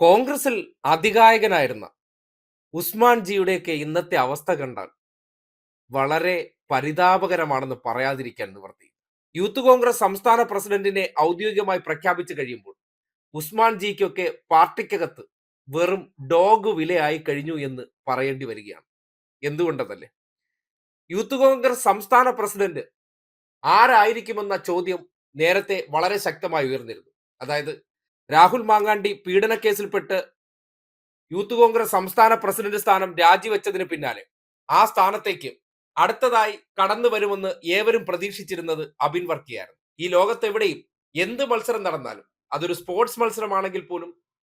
കോൺഗ്രസിൽ അധികായകനായിരുന്ന ഉസ്മാൻ ജിയുടെയൊക്കെ ഇന്നത്തെ അവസ്ഥ കണ്ടാൽ വളരെ പരിതാപകരമാണെന്ന് പറയാതിരിക്കാൻ നിവർത്തി. യൂത്ത് കോൺഗ്രസ് സംസ്ഥാന പ്രസിഡന്റിനെ ഔദ്യോഗികമായി പ്രഖ്യാപിച്ചു കഴിയുമ്പോൾ ഉസ്മാൻ ജിക്കൊക്കെ പാർട്ടിക്കകത്ത് വെറും ഡോഗ് വിലയായി കഴിഞ്ഞു എന്ന് പറയേണ്ടി വരികയാണ്. എന്തുകൊണ്ടെന്നല്ലേ യൂത്ത് കോൺഗ്രസ് സംസ്ഥാന പ്രസിഡന്റ് ആരായിരിക്കുമെന്ന ചോദ്യം നേരത്തെ വളരെ ശക്തമായി ഉയർന്നിരുന്നു. അതായത് രാഹുൽ മാങ്ങാണ്ടി പീഡനക്കേസിൽപ്പെട്ട് യൂത്ത് കോൺഗ്രസ് സംസ്ഥാന പ്രസിഡന്റ് സ്ഥാനം രാജിവെച്ചതിന് പിന്നാലെ ആ സ്ഥാനത്തേക്ക് അടുത്തതായി കടന്നു വരുമെന്ന് ഏവരും പ്രതീക്ഷിച്ചിരുന്നത് അബിൻ വർക്കിയായിരുന്നു. ഈ ലോകത്തെവിടെയും എന്ത് മത്സരം നടന്നാലും അതൊരു സ്പോർട്സ് മത്സരമാണെങ്കിൽ പോലും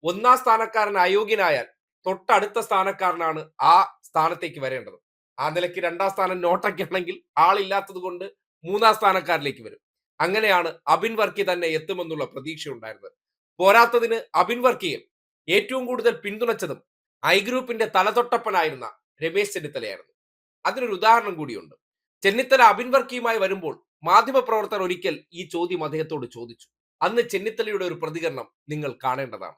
ഒന്നാം സ്ഥാനക്കാരൻ അയോഗ്യനായാൽ തൊട്ടടുത്ത സ്ഥാനക്കാരനാണ് ആ സ്ഥാനത്തേക്ക് വരേണ്ടത്. ആ നിലയ്ക്ക് രണ്ടാം സ്ഥാനം നോട്ടൊക്കെയാണെങ്കിൽ ആളില്ലാത്തത് കൊണ്ട് മൂന്നാം സ്ഥാനക്കാരിലേക്ക് വരും. അങ്ങനെയാണ് അബിൻ വർക്കി തന്നെ എത്തുമെന്നുള്ള പ്രതീക്ഷ ഉണ്ടായിരുന്നത് പോരാത്തതിന് അബിൻ വർക്കിയെ ഏറ്റവും കൂടുതൽ പിന്തുണച്ചതും ഐ ഗ്രൂപ്പിന്റെ തലതൊട്ടപ്പനായിരുന്ന രമേശ് ചെന്നിത്തലയായിരുന്നു. അതിനൊരു ഉദാഹരണം കൂടിയുണ്ട്. ചെന്നിത്തല അബിൻ വർക്കിയുമായി വരുമ്പോൾ മാധ്യമപ്രവർത്തകർ ഒരിക്കൽ ഈ ചോദ്യം അദ്ദേഹത്തോട് ചോദിച്ചു. അന്ന് ചെന്നിത്തലയുടെ ഒരു പ്രതികരണം നിങ്ങൾ കാണേണ്ടതാണ്.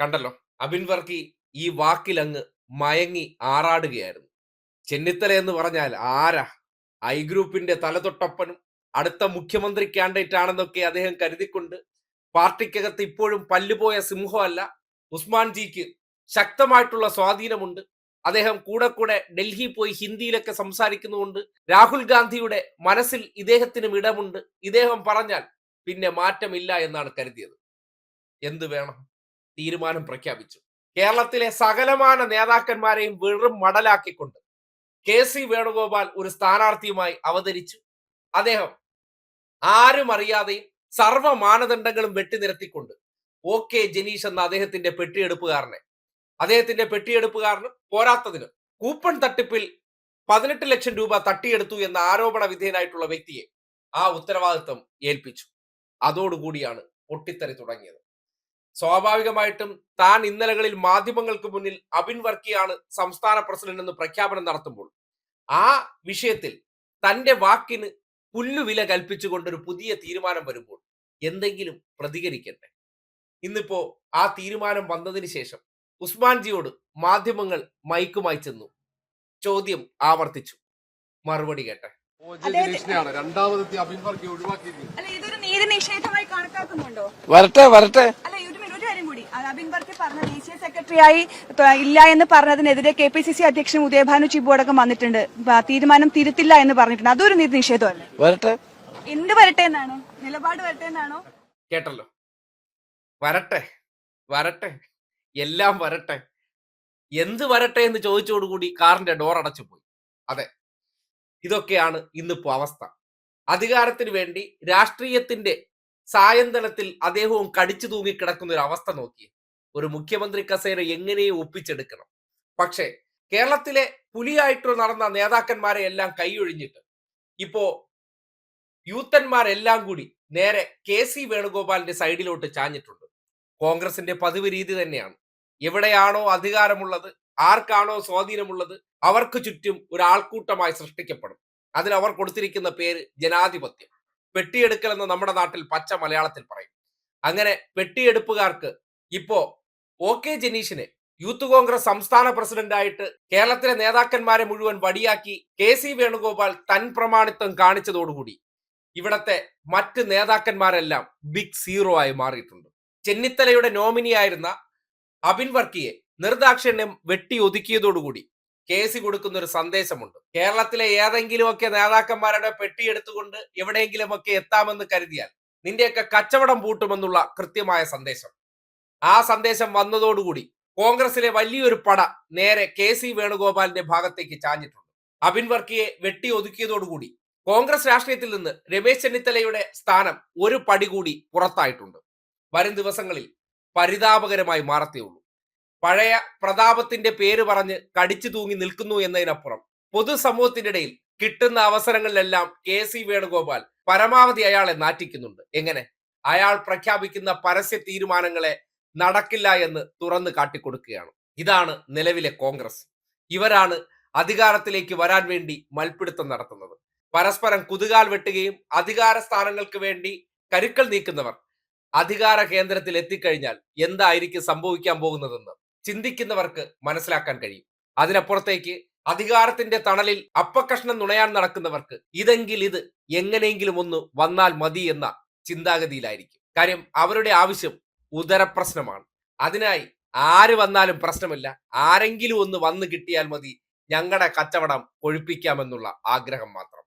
കണ്ടല്ലോ അബിൻ വർക്കി ഈ വാക്കിൽ അങ്ങ് മയങ്ങി ആറാടുകയായിരുന്നു. ചെന്നിത്തല എന്ന് പറഞ്ഞാൽ ആരാ? ഐ ഗ്രൂപ്പിന്റെ തലതൊട്ടപ്പനും അടുത്ത മുഖ്യമന്ത്രി കാൻഡിഡേറ്റ് ആണെന്നൊക്കെ അദ്ദേഹം കരുതിക്കൊണ്ട് പാർട്ടിക്കകത്ത് ഇപ്പോഴും പല്ലുപോയ സിംഹമല്ല ഉസ്മാൻ ജിക്ക് ശക്തമായിട്ടുള്ള സ്വാധീനമുണ്ട്. അദ്ദേഹം കൂടെ കൂടെ ഡൽഹി പോയി ഹിന്ദിയിലൊക്കെ സംസാരിക്കുന്നുണ്ട് രാഹുൽ ഗാന്ധിയുടെ മനസ്സിൽ ഇദ്ദേഹത്തിനും ഇടമുണ്ട്. ഇദ്ദേഹം പറഞ്ഞാൽ പിന്നെ മാറ്റമില്ല എന്നാണ് കരുതിയത്. എന്ത് വേണം? തീരുമാനം പ്രഖ്യാപിച്ചു. കേരളത്തിലെ സകലമാന നേതാക്കന്മാരെയും വെറും മടലാക്കിക്കൊണ്ട് കെ സി വേണുഗോപാൽ ഒരു സ്ഥാനാർത്ഥിയുമായി അവതരിച്ചു. അദ്ദേഹം ആരും അറിയാതെയും സർവ മാനദണ്ഡങ്ങളും വെട്ടിനിരത്തിക്കൊണ്ട് ഒ കെ ജനീഷ് എന്ന അദ്ദേഹത്തിന്റെ പെട്ടിയെടുപ്പുകാരനെ. അദ്ദേഹത്തിന്റെ പെട്ടിയെടുപ്പുകാരനും പോരാത്തതിന് കൂപ്പൺ തട്ടിപ്പിൽ പതിനെട്ട് ലക്ഷം രൂപ തട്ടിയെടുത്തു എന്ന ആരോപണ വിധേയനായിട്ടുള്ള വ്യക്തിയെ ആ ഉത്തരവാദിത്വം ഏൽപ്പിച്ചു. അതോടുകൂടിയാണ് പൊട്ടിത്തെറി തുടങ്ങിയത്. സ്വാഭാവികമായിട്ടും താൻ ഇന്നലകളിൽ മാധ്യമങ്ങൾക്ക് മുന്നിൽ അബിൻ വർക്കിയാണ് സംസ്ഥാന പ്രസിഡന്റ് എന്ന് പ്രഖ്യാപനം നടത്തുമ്പോൾ ആ വിഷയത്തിൽ തന്റെ വാക്കിന് പുല്ലുവില കൽപ്പിച്ചുകൊണ്ടൊരു പുതിയ തീരുമാനം വരുമ്പോൾ എന്തെങ്കിലും പ്രതികരിക്കട്ടെ? ഇന്നിപ്പോ ആ തീരുമാനം വന്നതിന് ശേഷം ഉസ്മാൻജിയോട് മാധ്യമങ്ങൾ മയക്കുമായി ചെന്നു. ചോദ്യം ആവർത്തിച്ചു. മറുപടി കേട്ടെ. കണക്കാക്കുന്നുണ്ടോ? വരട്ടെ വരട്ടെ അല്ല ഒരു മിനിറ്റ്, ഒരു കാര്യം കൂടി അത് അബിൻ വർക്കി പറഞ്ഞ ദേശീയ സെക്രട്ടറിയായി ഇല്ല എന്ന് പറഞ്ഞതിനെതിരെ കെ പി സി സി അധ്യക്ഷൻ ഉദയഭാനു ചിബു അടക്കം വന്നിട്ടുണ്ട്. തീരുമാനം തിരുത്തില്ല എന്ന് പറഞ്ഞിട്ടുണ്ട്. അതൊരു നീതി നിഷേധമല്ല. വരട്ടെ. എന്ത് വരട്ടെ എന്നാണോ? നിലപാട് വരട്ടെ എന്നാണോ? കേട്ടല്ലോ. വരട്ടെ. വരട്ടെ. എല്ലാം വരട്ടെ. എന്ത് വരട്ടെ എന്ന് ചോദിച്ചോടുകൂടി കാറിന്റെ ഡോർ അടച്ചു പോയി. അതെ. ഇതൊക്കെയാണ് ഇന്നിപ്പോ അവസ്ഥ. അധികാരത്തിന് വേണ്ടി രാഷ്ട്രീയത്തിന്റെ സായന്തനത്തിൽ അദ്ദേഹവും കടിച്ചു തൂങ്ങി കിടക്കുന്ന ഒരു അവസ്ഥ നോക്കി. ഒരു മുഖ്യമന്ത്രി കസേര എങ്ങനെയും ഒപ്പിച്ചെടുക്കണം? പക്ഷേ കേരളത്തിലെ പുലിയായിട്ട് നടന്ന നേതാക്കന്മാരെ എല്ലാം കൈയൊഴിഞ്ഞിട്ട് ഇപ്പോ യൂത്തന്മാരെല്ലാം കൂടി നേരെ കെ സി വേണുഗോപാലിന്റെ സൈഡിലോട്ട് ചാഞ്ഞിട്ടുണ്ട്. കോൺഗ്രസിന്റെ പതിവ് രീതി തന്നെയാണ്. എവിടെയാണോ അധികാരമുള്ളത് ആർക്കാണോ സ്വാധീനമുള്ളത് അവർക്ക് ചുറ്റും ഒരു ആൾക്കൂട്ടമായി സൃഷ്ടിക്കപ്പെടും. അതിനവർ കൊടുത്തിരിക്കുന്ന പേര് ജനാധിപത്യം. പെട്ടിയെടുക്കൽ എന്ന് നമ്മുടെ നാട്ടിൽ പച്ച മലയാളത്തിൽ പറയും. അങ്ങനെ പെട്ടിയെടുപ്പുകാർക്ക് ഇപ്പോ ഒ കെ ജനീഷിനെ യൂത്ത് കോൺഗ്രസ് സംസ്ഥാന പ്രസിഡന്റായിട്ട് കേരളത്തിലെ നേതാക്കന്മാരെ മുഴുവൻ വടിയാക്കി കെ സി വേണുഗോപാൽ തൻ പ്രമാണിത്വം കാണിച്ചതോടുകൂടി ഇവിടത്തെ മറ്റ് നേതാക്കന്മാരെല്ലാം ബിഗ് സീറോ ആയി മാറിയിട്ടുണ്ട്. ചെന്നിത്തലയുടെ നോമിനിയായിരുന്ന അബിൻ വർക്കിയെ നിർദാക്ഷിണ്യം വെട്ടി ഒതുക്കിയതോടുകൂടി കെ സി കൊടുക്കുന്ന ഒരു സന്ദേശമുണ്ട്. കേരളത്തിലെ ഏതെങ്കിലുമൊക്കെ നേതാക്കന്മാരുടെ പെട്ടിയെടുത്തുകൊണ്ട് എവിടെയെങ്കിലുമൊക്കെ എത്താമെന്ന് കരുതിയാൽ നിന്റെയൊക്കെ കച്ചവടം പൂട്ടുമെന്നുള്ള കൃത്യമായ സന്ദേശം. ആ സന്ദേശം വന്നതോടുകൂടി കോൺഗ്രസിലെ വലിയൊരു പട നേരെ കെ സി വേണുഗോപാലിന്റെ ഭാഗത്തേക്ക് ചാഞ്ഞിട്ടുണ്ട്. അബിൻ വർക്കിയെ വെട്ടി ഒതുക്കിയതോടുകൂടി കോൺഗ്രസ് രാഷ്ട്രീയത്തിൽ നിന്ന് രമേശ് ചെന്നിത്തലയുടെ സ്ഥാനം ഒരു പടി കൂടി പുറത്തായിട്ടുണ്ട്. വരും ദിവസങ്ങളിൽ പരിതാപകരമായി മാറത്തേയുള്ളൂ പഴയ പ്രതാപത്തിന്റെ പേര് പറഞ്ഞ് കടിച്ചു തൂങ്ങി നിൽക്കുന്നു എന്നതിനപ്പുറം പൊതുസമൂഹത്തിന്റെ ഇടയിൽ കിട്ടുന്ന അവസരങ്ങളിലെല്ലാം കെ സി വേണുഗോപാൽ പരമാവധി അയാളെ നാറ്റിക്കുന്നുണ്ട്. എങ്ങനെ? അയാൾ പ്രഖ്യാപിക്കുന്ന പരസ്യ തീരുമാനങ്ങളെ നടക്കില്ല എന്ന് തുറന്നു കാട്ടിക്കൊടുക്കുകയാണ്. ഇതാണ് നിലവിലെ കോൺഗ്രസ്. ഇവരാണ് അധികാരത്തിലേക്ക് വരാൻ വേണ്ടി മൽപിടുത്തം നടത്തുന്നത്. പരസ്പരം കുതുകാൽ വെട്ടുകയും അധികാര സ്ഥാനങ്ങൾക്ക് വേണ്ടി കരുക്കൾ നീക്കുന്നവർ അധികാര കേന്ദ്രത്തിൽ എത്തിക്കഴിഞ്ഞാൽ എന്തായിരിക്കും സംഭവിക്കാൻ പോകുന്നതെന്ന് ചിന്തിക്കുന്നവർക്ക് മനസ്സിലാക്കാൻ കഴിയും. അതിനപ്പുറത്തേക്ക് അധികാരത്തിന്റെ തണലിൽ അപ്പക്കഷ്ണം നുണയാൻ നടക്കുന്നവർക്ക് ഇതെങ്കിൽ ഇത് എങ്ങനെയെങ്കിലും ഒന്ന് വന്നാൽ മതി എന്ന ചിന്താഗതിയിലായിരിക്കും. കാര്യം അവരുടെ ആവശ്യം ഉദരപ്രശ്നമാണ്. അതിനായി ആര് വന്നാലും പ്രശ്നമില്ല. ആരെങ്കിലും ഒന്ന് വന്നു കിട്ടിയാൽ മതി ഞങ്ങളുടെ കച്ചവടം ഒഴിപ്പിക്കാമെന്നുള്ള ആഗ്രഹം മാത്രം.